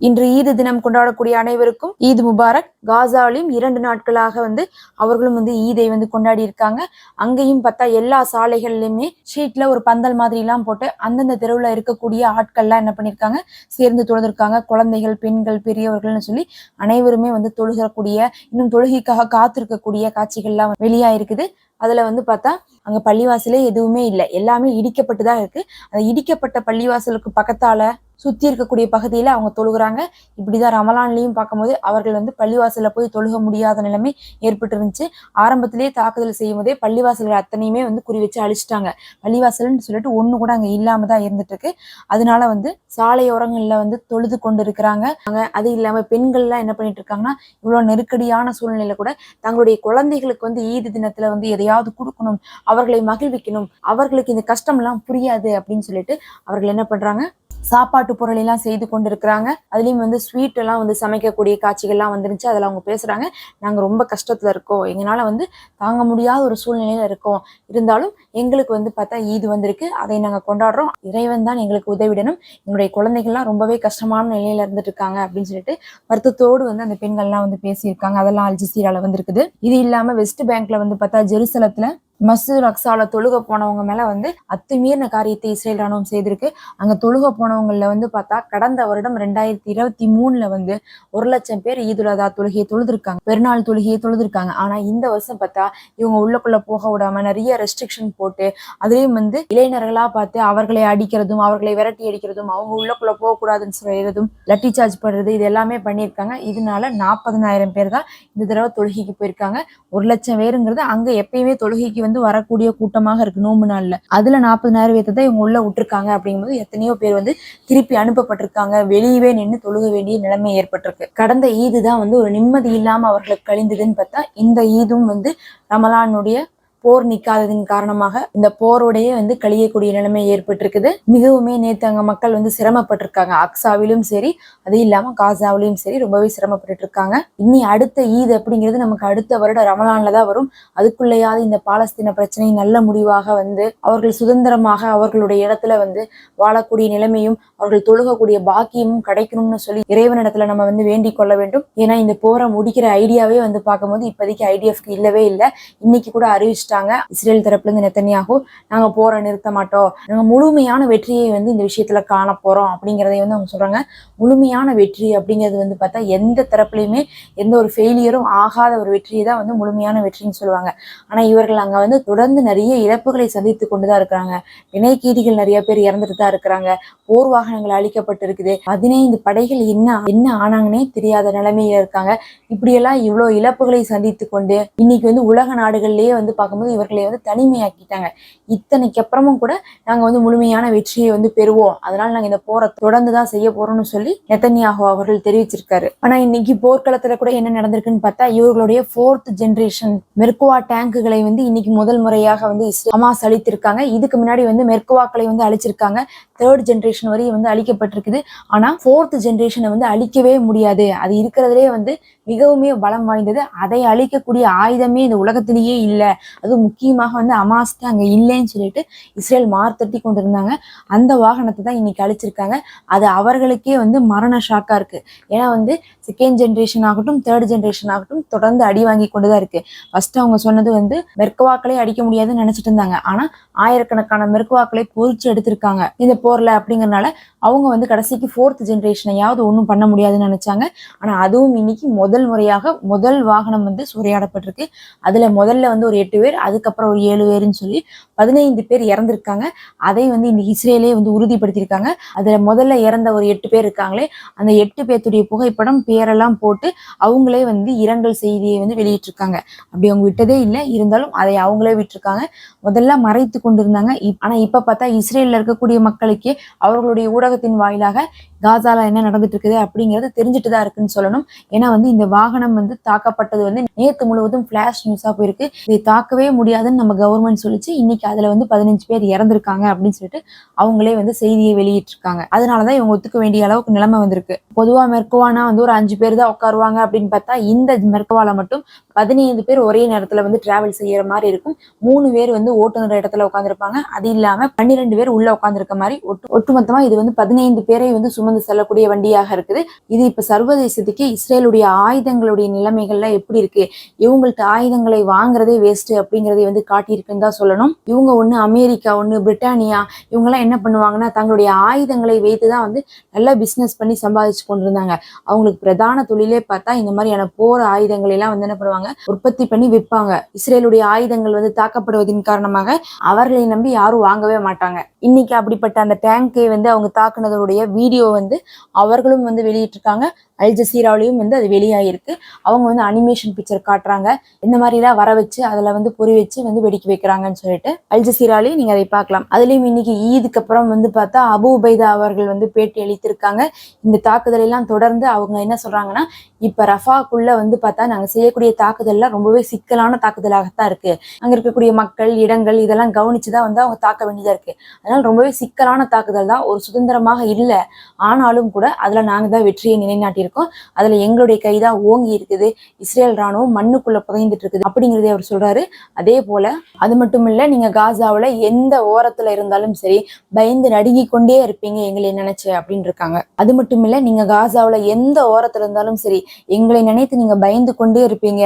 இன்று ஈது தினம் கொண்டாடக்கூடிய அனைவருக்கும் ஈத் முபாரக். காசாலையும் இரண்டு நாட்களாக வந்து அவர்களும் வந்து ஈதை வந்து கொண்டாடி இருக்காங்க. அங்கேயும் பார்த்தா எல்லா சாலைகள்லயுமே ஸ்ட்ரீட்ல ஒரு பந்தல் மாதிரி எல்லாம் போட்டு அந்தந்த தெருவுல இருக்கக்கூடிய ஆட்கள்லாம் என்ன பண்ணிருக்காங்க? சேர்ந்து தொழுதிருக்காங்க. குழந்தைகள் பெண்கள் பெரியவர்கள்னு சொல்லி அனைவருமே வந்து தொழுகக்கூடிய இன்னும் தொழுகைக்காக காத்திருக்கக்கூடிய காட்சிகள்லாம் வெளியா இருக்குது அதுல வந்து பார்த்தா அங்க பள்ளிவாசலே எதுவுமே இல்லை. எல்லாமே இடிக்கப்பட்டு தான் இருக்கு. அந்த இடிக்கப்பட்ட பள்ளிவாசலுக்கு பக்கத்தால சுத்தி இருக்கக்கூடிய பகுதியில அவங்க தொழுகிறாங்க. இப்படிதான் ரமலான்லையும் பார்க்கும்போது அவர்கள் வந்து பள்ளிவாசல்ல போய் தொழுக முடியாத நிலைமை ஏற்பட்டு இருந்துச்சு ஆரம்பத்திலேயே தாக்குதல் செய்யும் போதே பள்ளிவாசல்கள் அத்தனையுமே வந்து குறி வச்சு அழிச்சிட்டாங்க. பள்ளிவாசல்னு சொல்லிட்டு ஒண்ணு கூட அங்க இல்லாம தான் இருந்துட்டு இருக்கு அதனால வந்து சாலையோரங்கள்ல வந்து தொழுது கொண்டு இருக்கிறாங்க அங்க அது இல்லாம பெண்கள்லாம் என்ன பண்ணிட்டு இருக்காங்கன்னா இவ்வளவு நெருக்கடியான சூழ்நிலையில கூட தங்களுடைய குழந்தைகளுக்கு வந்து ஈது தினத்துல வந்து எதையாவது கொடுக்கணும் அவர்களை மகிழ்விக்கணும் அவர்களுக்கு இந்த கஷ்டம் எல்லாம் புரியாது அப்படின்னு சொல்லிட்டு அவர்கள் என்ன பண்றாங்க சாப்பாட்டு பொருள் எல்லாம் செய்து கொண்டிருக்கிறாங்க. அதுலயும் வந்து ஸ்வீட் எல்லாம் வந்து சமைக்கக்கூடிய காட்சிகள்லாம் வந்துருந்துச்சு அதில் அவங்க பேசுறாங்க நாங்கள் ரொம்ப கஷ்டத்துல இருக்கோம். எங்களால வந்து தாங்க முடியாத ஒரு சூழ்நிலையில இருக்கோம். இருந்தாலும் எங்களுக்கு வந்து பார்த்தா ஈது வந்திருக்கு. அதை நாங்கள் கொண்டாடுறோம். இறைவன் தான் எங்களுக்கு உதவிடணும். எங்களுடைய குழந்தைகள்லாம் ரொம்பவே கஷ்டமான நிலையில இருந்துட்டு இருக்காங்க. அப்படின்னு சொல்லிட்டு வருத்தத்தோடு வந்து அந்த பெண்கள்லாம் வந்து பேசியிருக்காங்க. அதெல்லாம் அல்ஜசீரால வந்திருக்குது. இது இல்லாம வெஸ்ட் பேங்க்ல வந்து பார்த்தா ஜெருசலத்துல மசூர் அக்ஸால தொழுக போனவங்க மேல வந்து அத்துமீறின காரியத்தை இஸ்ரேல் ராணுவம் செய்திருக்கு. அங்க தொழுக போனவங்கல வந்து பார்த்தா கடந்த வருடம் ரெண்டாயிரத்தி இருபத்தி மூணுல வந்து ஒரு லட்சம் பேர் ஈதுலதா தொழுகையை தொழுதுருக்காங்க. பெருநாள் தொழுகையை தொழுதுருக்காங்க. ஆனா இந்த வருஷம் பார்த்தா இவங்க உள்ளக்குள்ள போக விடாம நிறைய ரெஸ்ட்ரிக்ஷன் போட்டு அதுலயும் வந்து இளைஞர்களா பார்த்து அவர்களை அடிக்கிறதும் அவர்களை விரட்டி அடிக்கிறதும் அவங்க உள்ளக்குள்ள போகக்கூடாதுன்னு சொல்றதும் லட்டி சார்ஜ் பண்றது இது எல்லாமே பண்ணியிருக்காங்க. இதனால நாற்பதனாயிரம் பேர் தான் இந்த தடவை தொழுகைக்கு போயிருக்காங்க. ஒரு லட்சம் பேருங்கிறது அங்க எப்பயுமே தொழுகைக்கு வந்து வரக்கூடிய கூட்டமாக இருக்கு நோம்பு நாள்ல. அதுல நாற்பதாயிரம் பேர்த்தை தான் இவங்க உள்ள விட்டுருக்காங்க அப்படிங்கும்போது எத்தனையோ பேர் வந்து திருப்பி அனுப்பப்பட்டிருக்காங்க. வெளியவே நின்று தொழுக வேண்டிய நிலைமை ஏற்பட்டிருக்கு. கடந்த ஈது தான் வந்து ஒரு நிம்மதி இல்லாம அவர்களுக்கு கழிந்ததுன்னு பார்த்தா இந்த ஈதும் வந்து ரமலானுடைய போர் நிக்காததின் காரணமாக இந்த போரோடையே வந்து கழியக்கூடிய நிலைமை ஏற்பட்டிருக்குது. மிகவுமே நேத்து அங்க மக்கள் வந்து சிரமப்பட்டிருக்காங்க. அக்ஸாவிலும் சரி அது இல்லாம காசாவிலும் சரி ரொம்பவே சிரமப்பட்டு இருக்காங்க இனி அடுத்த ஈத் அப்படிங்கிறது நமக்கு அடுத்த வருட ரமலான்ல தான் வரும். அதுக்குள்ளேயாவது இந்த பாலஸ்தீன பிரச்சனை நல்ல முடிவாக வந்து அவர்கள் சுதந்திரமாக அவர்களுடைய இடத்துல வந்து வாழக்கூடிய நிலைமையும் அவர்கள் தொழுகக்கூடிய பாக்கியமும் கிடைக்கணும்னு சொல்லி இறைவனிடத்துல நம்ம வந்து வேண்டிக் கொள்ள வேண்டும். ஏன்னா இந்த போரை முடிக்கிற ஐடியாவே வந்து பார்க்கும்போது இப்போதைக்கு ஐடிஎஃப்க்கு இல்லவே இல்லை. இன்னைக்கு கூட அறிவிச்சு அறிவிச்சிட்டாங்க இஸ்ரேல் தரப்புல இருந்து நெத்தனியாகோ நாங்க போற நிறுத்த மாட்டோம் நாங்க முழுமையான வெற்றியை வந்து இந்த விஷயத்துல காண போகிறோம் அப்படிங்கிறதை வந்து அவங்க சொல்றாங்க. முழுமையான வெற்றி அப்படிங்கிறது வந்து பார்த்தா எந்த தரப்புலையுமே எந்த ஒரு ஃபெயிலியரும் ஆகாத ஒரு வெற்றியை தான் வந்து முழுமையான வெற்றின்னு சொல்லுவாங்க. ஆனா இவர்கள் அங்க வந்து தொடர்ந்து நிறைய இழப்புகளை சந்தித்து கொண்டுதான் இருக்கிறாங்க. வினைக்கீடிகள் நிறைய பேர் இறந்துட்டு தான் இருக்கிறாங்க. போர் வாகனங்கள் அழிக்கப்பட்டிருக்குது. பதினைந்து படைகள் என்ன என்ன ஆனாங்கன்னே தெரியாத நிலைமையில இருக்காங்க. இப்படியெல்லாம் இவ்வளவு இழப்புகளை சந்தித்து கொண்டு இன்னைக்கு வந்து உலக நாடுகள்லேயே வந்து பார்க்கும்போது இவர்களை வந்து தனிமையாக்கிட்டாங்க. இத்தனைக்கு அப்புறமும் கூட நாங்க வந்து முழுமையான வெற்றியை வந்து பெறுவோம். அதனால நாங்க இந்த போரை தொடர்ந்து தான் செய்ய போறோம்னு சொல்லி நெத்தன்யாகோ அவர்கள் தெரிவிச்சிருக்காரு. ஆனா இன்னைக்கு போர்க்களத்துல கூட என்ன நடந்திருக்குன்னு பார்த்தா இவர்களுடைய ஃபோர்த் ஜென்ரேஷன் மெர்குவா டேங்குகளை வந்து இன்னைக்கு முதல் முறையாக வந்து இஸ்ரேல் ஹமாஸ் அழித்திருக்காங்க. இதுக்கு முன்னாடி வந்து மெர்குவாக்களை வந்து அழிச்சிருக்காங்க. தேர்ட் ஜென்ரேஷன் வரையும் வந்து அழிக்கப்பட்டிருக்குது. ஆனா ஃபோர்த் ஜென்ரேஷனை வந்து அழிக்கவே முடியாது. அது இருக்கிறதுலே வந்து மிகவுமே பலம் வாய்ந்தது. அதை அழிக்கக்கூடிய ஆயுதமே இந்த உலகத்திலேயே இல்லை. அது முக்கியமாக வந்து அமாஸ்க்கு அங்க இல்லைன்னு சொல்லிட்டு இஸ்ரேல் மார்த்தட்டி கொண்டு இருந்தாங்க அந்த வாகனத்தை தான் இன்னைக்கு அழிச்சிருக்காங்க. அது அவர்களுக்கே வந்து மரண ஷாக்கா இருக்கு. ஏன்னா வந்து செகண்ட் ஜென்ரேஷன் ஆகட்டும் தேர்ட் ஜென்ரேஷன் ஆகட்டும் தொடர்ந்து அடி வாங்கி கொண்டுதான் இருக்கு. ஃபர்ஸ்ட் அவங்க சொன்னது வந்து மெர்கவாக்களே அடிக்க முடியாதுன்னு நினைச்சிட்டு இருந்தாங்க. ஆனா ஆயிரக்கணக்கான மெர்க்குவாக்களை பொறிச்சு எடுத்திருக்காங்க. இந்த போர்ல அப்படிங்கறனால அவங்க வந்து கடைசிக்கு ஃபோர்த் ஜென்ரேஷனையாவது ஒன்றும் பண்ண முடியாதுன்னு நினைச்சாங்க. ஆனா அதுவும் இன்னைக்கு முதல் முறையாக முதல் வாகனம் வந்து சூறையாடப்பட்டிருக்கு. அதுல முதல்ல வந்து ஒரு எட்டு பேர் அதுக்கப்புறம் ஒரு ஏழு பேருன்னு சொல்லி பதினைந்து பேர் இறந்துருக்காங்க. அதை வந்து இன்னைக்கு இஸ்ரேலே வந்து உறுதிப்படுத்தியிருக்காங்க. அதில் முதல்ல இறந்த ஒரு எட்டு பேர் இருக்காங்களே அந்த எட்டு பேர்த்துடைய புகைப்படம் பேரெல்லாம் போட்டு அவங்களே வந்து இரங்கல் செய்தியை வந்து வெளியிட்டிருக்காங்க. அப்படி அவங்க விட்டதே இல்லை இருந்தாலும் அதை அவங்களே விட்டிருக்காங்க. முதல்ல மறைத்து கொண்டிருந்தாங்க. இப்- இப்போ பார்த்தா இஸ்ரேலில் இருக்கக்கூடிய மக்களுக்கே அவர்களுடைய ஊடகத்தின் வாயிலாக காசால என்ன நடந்துட்டு இருக்குது அப்படிங்கிறது தெரிஞ்சுட்டு தான் இருக்குன்னு சொல்லணும். ஏன்னா வந்து இந்த வாகனம் வந்து தாக்கப்பட்டது வந்து நேத்து முழுவதும் ஃபிளாஷ் நியூஸா போயிருக்கு. இதை தாக்கவே முடியாதுன்னு நம்ம கவர்மெண்ட் சொல்லிச்சு. இன்னைக்கு அதுல வந்து பதினஞ்சு பேர் இறந்துருக்காங்க அப்படின்னு சொல்லிட்டு அவங்களே வந்து செய்தியை வெளியிட்டிருக்காங்க. அதனாலதான் இவங்க ஒத்துக்க வேண்டிய அளவுக்கு நிலைமை வந்திருக்கு. பொதுவா மெர்கோவானா வந்து ஒரு அஞ்சு பேர் தான் உட்காருவாங்க அப்படின்னு பார்த்தா இந்த மெர்கோவால மட்டும் பதினைந்து பேர் ஒரே நேரத்துல வந்து டிராவல் செய்யற மாதிரி இருக்கும். மூணு பேர் வந்து ஓட்டுநர் இடத்துல உட்காந்துருப்பாங்க அது இல்லாம பன்னிரெண்டு பேர் உள்ள உட்காந்துருக்க மாதிரி ஒட்டு ஒட்டுமொத்தமா இது வந்து பதினைந்து பேரை வந்து சுமந்து செல்லக்கூடிய வண்டியாக இருக்குது. இது இப்ப சர்வதேசத்துக்கு இஸ்ரேலுடைய ஆயுதங்களுடைய நிலைமைகள்லாம் எப்படி இருக்கு? இவங்கள்ட்ட ஆயுதங்களை வாங்குறதே வேஸ்ட் அப்படிங்கறதை வந்து காட்டியிருக்குன்னு தான் சொல்லணும். இவங்க ஒண்ணு அமெரிக்கா ஒண்ணு பிரிட்டானியா இவங்கெல்லாம் என்ன பண்ணுவாங்கன்னா தங்களுடைய ஆயுதங்களை வைத்து தான் வந்து நல்லா பிசினஸ் பண்ணி சம்பாதிச்சு கொண்டிருந்தாங்க. அவங்களுக்கு பிரதான தொழிலே பார்த்தா இந்த மாதிரியான போர் ஆயுதங்களை எல்லாம் வந்து என்ன பண்ணுவாங்க உற்பத்தி பண்ணி விற்பாங்க. இஸ்ரேலுடைய ஆயுதங்கள் வந்து தாக்கப்படுவதன் காரணமாக அவர்களை நம்பி யாரும் வாங்கவே மாட்டாங்க. இன்னைக்கு அப்படிப்பட்ட அந்த டேங்கை வந்து அவங்க தாக்குனதோடைய வீடியோ வந்து அவர்களும் வந்து வெளியிட்டிருக்காங்க. அல் ஜசீராவிலையும் வந்து அது வெளியாகிருக்கு அவங்க வந்து அனிமேஷன் பிக்சர் காட்டுறாங்க. இந்த மாதிரிலாம் வர வச்சு அதில் வந்து பொறி வச்சு வந்து வெடிக்க வைக்கிறாங்கன்னு சொல்லிட்டு அல் ஜசீராலையும் நீங்கள் அதை பார்க்கலாம். அதுலேயும் இன்னைக்கு ஈதுக்கு அப்புறம் வந்து பார்த்தா அபு உபைதா அவர்கள் வந்து பேட்டி அளித்திருக்காங்க. இந்த தாக்குதலெல்லாம் தொடர்ந்து அவங்க என்ன சொல்றாங்கன்னா இப்போ ரஃபாக்குள்ளே வந்து பார்த்தா நாங்கள் செய்யக்கூடிய தாக்குதல்லாம் ரொம்பவே சிக்கலான தாக்குதலாகத்தான் இருக்கு. அங்கே இருக்கக்கூடிய மக்கள் இடங்கள் இதெல்லாம் கவனிச்சு தான் வந்து அவங்க தாக்க வேண்டியதாக இருக்கு. அதனால் ரொம்பவே சிக்கலான தாக்குதல் தான். ஒரு சுதந்திரமாக இல்லை. ஆனாலும் கூட அதில் நாங்கள் தான் வெற்றியை நிலைநாட்டியிருக்கோம். அதில் எங்களுடைய கை தான் ஓங்கி இருக்குது. இஸ்ரேல் ராணுவம் மண்ணுக்குள்ளே புதைந்துட்டு இருக்குது அப்படிங்கிறதே அவர் சொல்றாரு. அதே போல அது மட்டும் இல்லை நீங்கள் காசாவில் எந்த ஓரத்தில் இருந்தாலும் சரி பயந்து நடுங்கி கொண்டே இருப்பீங்க எங்களை நினைச்சு அப்படின்னு இருக்காங்க. அது மட்டும் இல்லை நீங்க காசாவில் எந்த ஓரத்தில் இருந்தாலும் சரி எங்களை நினைத்து நீங்க பயந்து கொண்டே இருப்பீங்க.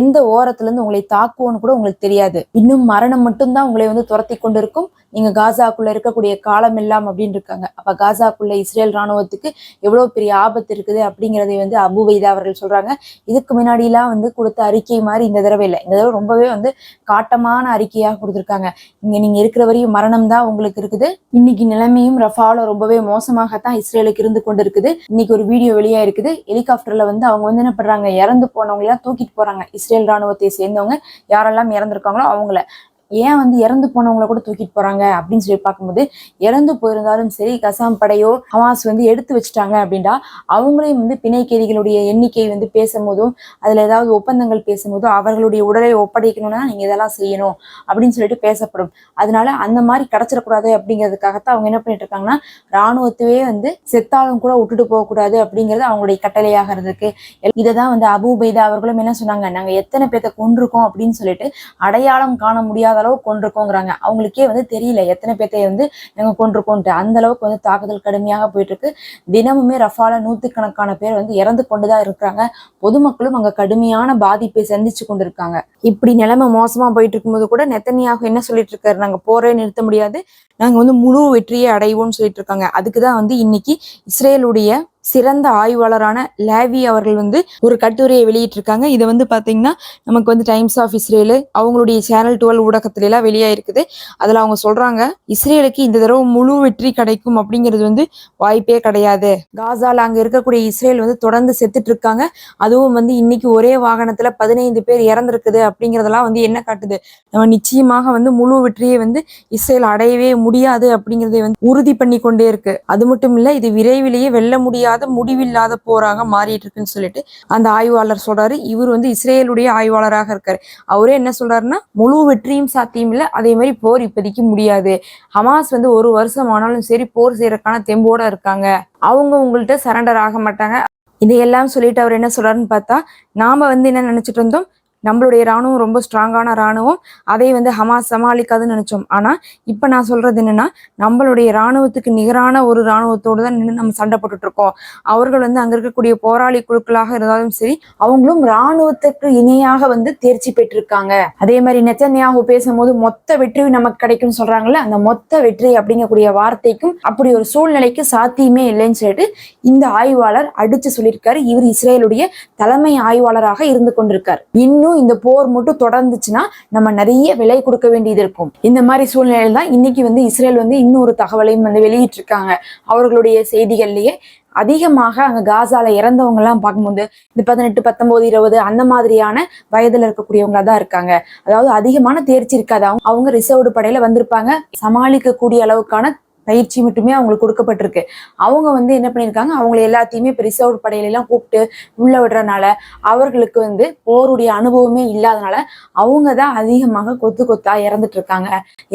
எந்த ஓரத்துல இருந்து உங்களை தாக்குவோன்னு கூட உங்களுக்கு தெரியாது. இன்னும் மரணம் மட்டும்தான் உங்களை வந்து துரத்தி கொண்டு இருக்கும் நீங்க காசாக்குள்ள இருக்கக்கூடிய காலம் எல்லாம் அப்படின்னு இருக்காங்க. அப்ப காசாக்குள்ள இஸ்ரேல் ராணுவத்துக்கு எவ்வளவு பெரிய ஆபத்து இருக்குது அப்படிங்கறதை வந்து அபு வைதா அவர்கள் சொல்றாங்க. இதுக்கு முன்னாடிலாம் வந்து கொடுத்த அறிக்கை மாதிரி இந்த தடவை இல்லை. இந்த தடவை ரொம்பவே வந்து காட்டமான அறிக்கையாக கொடுத்துருக்காங்க. இங்க நீங்க இருக்கிற வரையும் மரணம் தான் உங்களுக்கு இருக்குது. இன்னைக்கு நிலைமையும் ரஃபால ரொம்பவே மோசமாகத்தான் இஸ்ரேலுக்கு இருந்து கொண்டு இருக்குது இன்னைக்கு ஒரு வீடியோ வெளியா இருக்குது. ஹெலிகாப்டர்ல வந்து அவங்க வந்து என்ன பண்றாங்க? இறந்து போனவங்க எல்லாம் தூக்கிட்டு போறாங்க. இஸ்ரேல் ராணுவத்தை சேர்ந்தவங்க. யாரெல்லாம் இறந்துருக்காங்களோ அவங்கள. ஏன் வந்து இறந்து போனவங்கள கூட தூக்கிட்டு போறாங்க அப்படின்னு சொல்லி பார்க்கும்போது இறந்து போயிருந்தாலும் சரி கசாம் படையோ ஹமாஸ் வந்து எடுத்து வச்சுட்டாங்க அப்படின்னா அவங்களையும் வந்து பிணைக்கேதிகளுடைய எண்ணிக்கை வந்து பேசும்போதும் அதுல ஏதாவது ஒப்பந்தங்கள் பேசும்போதும் அவர்களுடைய உடலை ஒப்படைக்கணும்னா நீங்க இதெல்லாம் செய்யணும் அப்படின்னு சொல்லிட்டு பேசப்படும். அதனால அந்த மாதிரி கிடைச்சிடக்கூடாது அப்படிங்கிறதுக்காகத்தான் அவங்க என்ன பண்ணிட்டு இருக்காங்கன்னா ராணுவத்தையே வந்து செத்தாலும் கூட விட்டுட்டு போகக்கூடாது அப்படிங்கிறது அவங்களுடைய கட்டளையாக இருக்கு இதை தான் வந்து அபு பைதா அவர்களும் என்ன சொன்னாங்க நாங்க எத்தனை பேர்த்த கொண்டிருக்கோம் அப்படின்னு சொல்லிட்டு அடையாளம் காண முடியாத அளவுக்கு கொண்டிருக்கோங்கிறாங்க. அவங்களுக்கே வந்து தெரியல. எத்தனை பேர்த்தை வந்து நாங்க கொண்டிருக்கோன்ட்டு. அந்த அளவுக்கு வந்து தாக்குதல் கடுமையாக போயிட்டு இருக்கு தினமுமே ரஃபால நூத்துக்கணக்கான பேர் வந்து இறந்து கொண்டுதான் இருக்கிறாங்க. பொதுமக்களும் அங்க கடுமையான பாதிப்பை சந்திச்சு கொண்டிருக்காங்க. இப்படி நிலைமை மோசமா போயிட்டு இருக்கும்போது கூட நெத்தனியாக என்ன சொல்லிட்டு இருக்காரு நாங்க போரே நிறுத்த முடியாது. நாங்க வந்து முழு வெற்றியை அடைவோம்னு சொல்லிட்டு இருக்காங்க அதுக்குதான் வந்து இன்னைக்கு இஸ்ரேலுடைய சிறந்த ஆய்வாளரான லேவி அவர்கள் வந்து ஒரு கட்டுரையை வெளியிட்டிருக்காங்க. இதை வந்து பார்த்தீங்கன்னா நமக்கு வந்து டைம்ஸ் ஆஃப் இஸ்ரேலு அவங்களுடைய சேனல் டுவெல் ஊடகத்திலலாம் வெளியாயிருக்குது. அதில் அவங்க சொல்கிறாங்க இஸ்ரேலுக்கு இந்த தடவை முழு வெற்றி கிடைக்கும் அப்படிங்கிறது வந்து வாய்ப்பே கிடையாது. காசால அங்கே இருக்கக்கூடிய இஸ்ரேல் வந்து தொடர்ந்து செத்துட்டு இருக்காங்க அதுவும் வந்து இன்னைக்கு ஒரே வாகனத்தில் பதினைந்து பேர் இறந்துருக்குது அப்படிங்கிறதெல்லாம் வந்து என்ன காட்டுது? நம்ம நிச்சயமாக வந்து முழு வெற்றியை வந்து இஸ்ரேல் அடையவே முடியாது அப்படிங்கிறதை வந்து உறுதி பண்ணி கொண்டே இருக்கு. அது மட்டும் இல்லை இது விரைவிலேயே வெல்ல முடியாத முடிவில்லாத போராக மாறிட்டு இருக்குன்னு சொல்லிட்டு அந்த ஆய்வாளர் சொல்றாரு. இவர் வந்து இஸ்ரேலுடைய ஆய்வாளராக இருக்காரு. அவரே என்ன சொல்றாருன்னா முழு வெற்றியும் சாத்தியம் இல்லை அதே மாதிரி போர் இப்போதைக்கு முடியாது. ஹமாஸ் வந்து ஒரு வருஷம் ஆனாலும் சரி போர் செய்யறதுக்கான தெம்போட இருக்காங்க. அவங்க உங்கள்கிட்ட சரண்டர் ஆக மாட்டாங்க. இதையெல்லாம் சொல்லிட்டு அவர் என்ன சொல்றாருன்னு பார்த்தா நாம வந்து என்ன நினைச்சிட்டு இருந்தோம்? நம்மளுடைய ராணுவம் ரொம்ப ஸ்ட்ராங்கான ராணுவம் அதை வந்து ஹமாஸ் சமாளிக்காதுன்னு நினைச்சோம். ஆனா இப்ப நான் சொல்றது என்னன்னா நம்மளுடைய ராணுவத்துக்கு நிகரான ஒரு ராணுவத்தோடு தான் நின்று நம்ம சண்டை போட்டுட்டு இருக்கோம். அவர்கள் வந்து அங்க இருக்கக்கூடிய போராளி குழுக்களாக இருந்தாலும் சரி அவங்களும் ராணுவத்துக்கு இணையாக வந்து தேர்ச்சி பெற்றிருக்காங்க. அதே மாதிரி நெத்தன்யாகு பேசும்போது மொத்த வெற்றி நமக்கு கிடைக்கும்னு சொல்றாங்கல்ல அந்த மொத்த வெற்றி அப்படிங்கக்கூடிய வார்த்தைக்கும் அப்படி ஒரு சூழ்நிலைக்கு சாத்தியமே இல்லைன்னு சொல்லிட்டு இந்த ஆய்வாளர் அடிச்சு சொல்லியிருக்காரு. இவர் இஸ்ரேலுடைய தலைமை ஆய்வாளராக இருந்து கொண்டிருக்கார். இன்னும் இந்த போர் மட்டும் தொடர்ந்துச்சுன்னா நம்ம நிறைய விலை கொடுக்க வேண்டியது இருக்கும். இந்த மாதிரி சூழ்நிலையில தான் இன்னைக்கு வந்து இஸ்ரேல் வந்து இன்னொரு தகவலையும் வந்து வெளியிட்டிருக்காங்க. அவர்களுடைய செய்திகள்லயே அதிகமாக அங்க காசால இறந்தவங்க எல்லாம் பார்க்கும்போது இந்த பதினெட்டு பத்தொன்பது இருபது அந்த மாதிரியான வயதுல இருக்கக்கூடியவங்க தான் இருக்காங்க. அதாவது அதிகமான தேர்ச்சி இருக்காது. அவங்க அவங்க ரிசர்வ்டு படையில வந்திருப்பாங்க. சமாளிக்கக்கூடிய அளவுக்கான பயிற்சி மட்டுமே அவங்களுக்கு கொடுக்கப்பட்டிருக்கு. அவங்க வந்து என்ன பண்ணியிருக்காங்க? அவங்களை எல்லாத்தையுமே இப்போ ரிசர்வ் படையிலெல்லாம் கூப்பிட்டு உள்ள விடுறனால அவர்களுக்கு வந்து போருடைய அனுபவமே இல்லாதனால அவங்க தான் அதிகமாக கொத்து கொத்தா இறந்துட்டு இருக்காங்க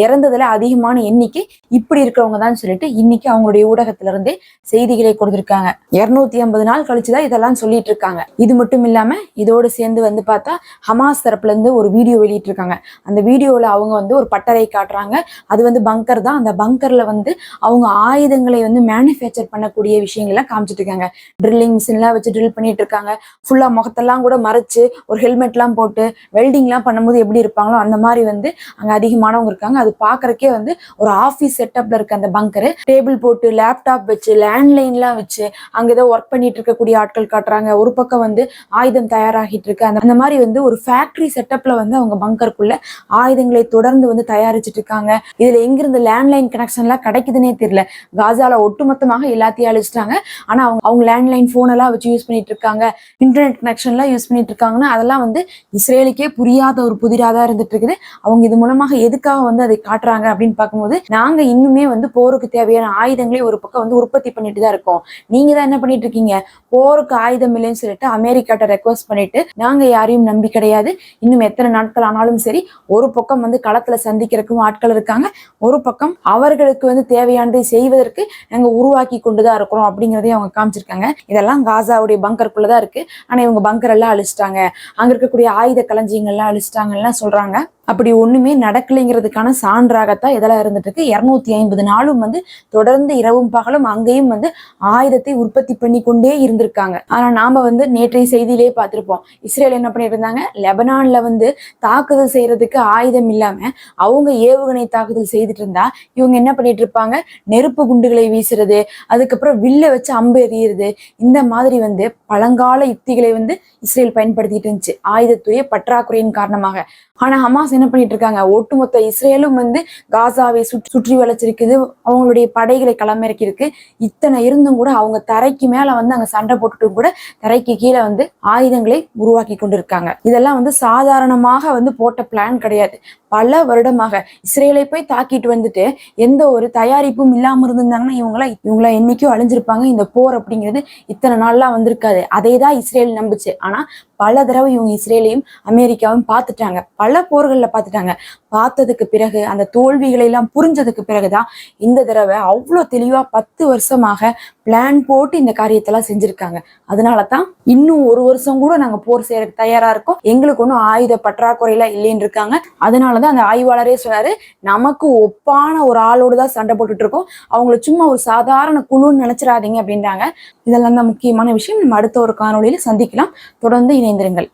இறந்ததுல அதிகமான எண்ணிக்கை இப்படி இருக்கிறவங்க தான் சொல்லிட்டு இன்னைக்கு அவங்களுடைய ஊடகத்துல இருந்தே செய்திகளை கொடுத்திருக்காங்க. இருநூத்தி ஐம்பது நாள் கழிச்சுதான் இதெல்லாம் சொல்லிட்டு இருக்காங்க இது மட்டும் இல்லாம இதோடு சேர்ந்து வந்து பார்த்தா ஹமாஸ் தரப்புல இருந்து ஒரு வீடியோ வெளியிட்டிருக்காங்க. அந்த வீடியோல அவங்க வந்து ஒரு பட்டறை காட்டுறாங்க. அது வந்து பங்கர் தான். அந்த பங்கர்ல வந்து அவங்க ஆயுதங்களை வந்து மேனுஃபேக்சர் பண்ணக்கூடிய விஷயங்கள்லாம் காமிச்சிட்டு இருக்காங்க. ட்ரில்லிங் மிஷின்லாம் வச்சு ட்ரில் பண்ணிட்டு இருக்காங்க. ஃபுல்லா முகத்தெல்லாம் கூட மறைச்சு ஒரு ஹெல்மெட்லாம் போட்டு வெல்டிங்லாம் பண்ணும்போது எப்படி இருப்பாங்களோ அந்த மாதிரி வந்து அங்க அதிகமானவங்க இருக்காங்க. அது பாக்குறக்கே வந்து ஒரு ஆஃபீஸ் செட்டப்ல இருக்க அந்த பங்கரு டேபிள் போட்டு லேப்டாப் வச்சு லேண்ட்லைன்லாம் வச்சு அங்க ஏதோ ஒர்க் பண்ணிட்டு இருக்கக்கூடிய ஆட்கள் காட்டுறாங்க. ஒரு பக்கம் வந்து ஆயுதம் தயாராகிட்டு இருக்கு. அந்த அந்த மாதிரி வந்து ஒரு ஃபேக்டரி செட்டப்ல வந்து அவங்க பங்கருக்குள்ள ஆயுதங்களை தொடர்ந்து வந்து தயாரிச்சிட்டு இருக்காங்க. இதுல எங்கிருந்து லேண்ட்லைன் கனெக்ஷன்லாம் நடக்குதுன்னே தெரியல. காசால ஒட்டுமொத்தமாக எல்லாத்தையும் அழிச்சிட்டாங்க. ஆனா அவங்க அவங்க லேண்ட்லைன் போன் எல்லாம் வச்சு யூஸ் பண்ணிட்டு இருக்காங்க. இன்டர்நெட் கனெக்ஷன்லாம் யூஸ் பண்ணிட்டு இருக்காங்கன்னா அதெல்லாம் வந்து இஸ்ரேலுக்கே புரியாத ஒரு புதிராதான் இருந்துட்டு இருக்குது. அவங்க இது மூலமாக எதுக்காக வந்து அதை காட்டுறாங்க அப்படின்னு பார்க்கும்போது நாங்க இன்னுமே வந்து போருக்கு தேவையான ஆயுதங்களே ஒரு பக்கம் வந்து உற்பத்தி பண்ணிட்டு தான் இருக்கோம். நீங்க தான் என்ன பண்ணிட்டு இருக்கீங்க? போருக்கு ஆயுதம் இல்லைன்னு சொல்லிட்டு அமெரிக்காட்ட ரெக்வஸ்ட் பண்ணிட்டு நாங்க யாரையும் நம்பி கிடையாது. இன்னும் எத்தனை நாட்கள் ஆனாலும் சரி ஒரு பக்கம் வந்து களத்துல சந்திக்கிறதுக்கும் ஆட்கள் இருக்காங்க. ஒரு பக்கம் அவர்களுக்கு வந்து தேவையானதை செய்வதற்கு நாங்கள் உருவாக்கி கொண்டுதான் இருக்கிறோம் அப்படிங்கறதையும் அவங்க காமிச்சிருக்காங்க. இதெல்லாம் காசாவுடைய பங்கருக்குள்ளதான் இருக்கு. ஆனா இவங்க பங்கர் எல்லாம் அழிச்சிட்டாங்க. அங்க இருக்கக்கூடிய ஆயுத களஞ்சியங்கள்லாம் அழிச்சிட்டாங்கலாம் சொல்றாங்க. அப்படி ஒண்ணுமே நடக்கலைங்கிறதுக்கான சான்றாகத்தான் இதெல்லாம் இருந்துட்டு இருக்கு இருநூத்தி ஐம்பது நாளும் வந்து தொடர்ந்து இரவும் பகலும் அங்கேயும் வந்து ஆயுதத்தை உற்பத்தி பண்ணி கொண்டே இருந்திருக்காங்க. ஆனா நாம வந்து நேற்றைய செய்தியிலே பார்த்திருப்போம். இஸ்ரேல் என்ன பண்ணிட்டு இருந்தாங்க லெபனான்ல வந்து தாக்குதல் செய்யறதுக்கு ஆயுதம் இல்லாம அவங்க ஏவுகணை தாக்குதல் செய்துட்டு இருந்தா இவங்க என்ன பண்ணிட்டு இருப்பாங்க நெருப்பு குண்டுகளை வீசுறது அதுக்கப்புறம் வில்ல வச்சு அம்பு எறியறது இந்த மாதிரி வந்து பழங்கால யுக்திகளை வந்து இஸ்ரேல் பயன்படுத்திட்டு இருந்துச்சு. ஆயுதத்துடைய பற்றாக்குறையின் காரணமாக. ஆனா ஹமாஸ் என்ன பண்ணிட்டு இருக்காங்க? ஒட்டுமொத்த இஸ்ரேலும் வந்து காசாவை சுற்றி சுற்றி வளைச்சிருக்குது. அவங்களுடைய படைகளை களமிறக்கி இருக்கு இத்தனை இருந்தும் கூட அவங்க தரைக்கு மேல வந்து அங்க சண்டை போட்டுட்டு கூட தரைக்கு கீழே வந்து ஆயுதங்களை உருவாக்கி கொண்டிருக்காங்க. இதெல்லாம் வந்து சாதாரணமாக வந்து போட்ட பிளான் கிடையாது. பல வருடமாக இஸ்ரேலை போய் தாக்கிட்டு வந்துட்டு எந்த ஒரு தயாரிப்பும் இல்லாம இருந்திருந்தாங்கன்னா இவங்கள இவங்கள என்னைக்கும் அழிஞ்சிருப்பாங்க. இந்த போர் அப்படிங்கிறது இத்தனை நாள்லாம் வந்திருக்காது. அதே தான் இஸ்ரேல் நம்பிச்சு. ஆனா பல தடவை இவங்க இஸ்ரேலையும் அமெரிக்காவும் பார்த்துட்டாங்க. பல போர்கள் போர்கள்ல பார்த்துட்டாங்க. பார்த்ததுக்கு பிறகு அந்த தோல்விகளை எல்லாம் புரிஞ்சதுக்கு பிறகுதான் இந்த தடவை அவ்வளோ தெளிவா பத்து வருஷமாக பிளான் போட்டு இந்த காரியத்தெல்லாம் செஞ்சிருக்காங்க. அதனால தான் இன்னும் ஒரு வருஷம் கூட நாங்க போர் செய்யறதுக்கு தயாரா இருக்கோம். எங்களுக்கு ஒன்றும் ஆயுத பற்றாக்குறையெல்லாம் இல்லைன்னு இருக்காங்க. அதனாலதான் அந்த ஆய்வாளரே சொன்னாரு நமக்கு ஒப்பான ஒரு ஆளோடு தான் சண்டை போட்டுட்டு இருக்கோம். அவங்கள சும்மா ஒரு சாதாரண குழுன்னு நினைச்சிடாதீங்க அப்படின்றாங்க. இதெல்லாம் தான் முக்கியமான விஷயம். நம்ம அடுத்த ஒரு காணொளியில சந்திக்கலாம். தொடர்ந்து இணைந்திருங்கள்.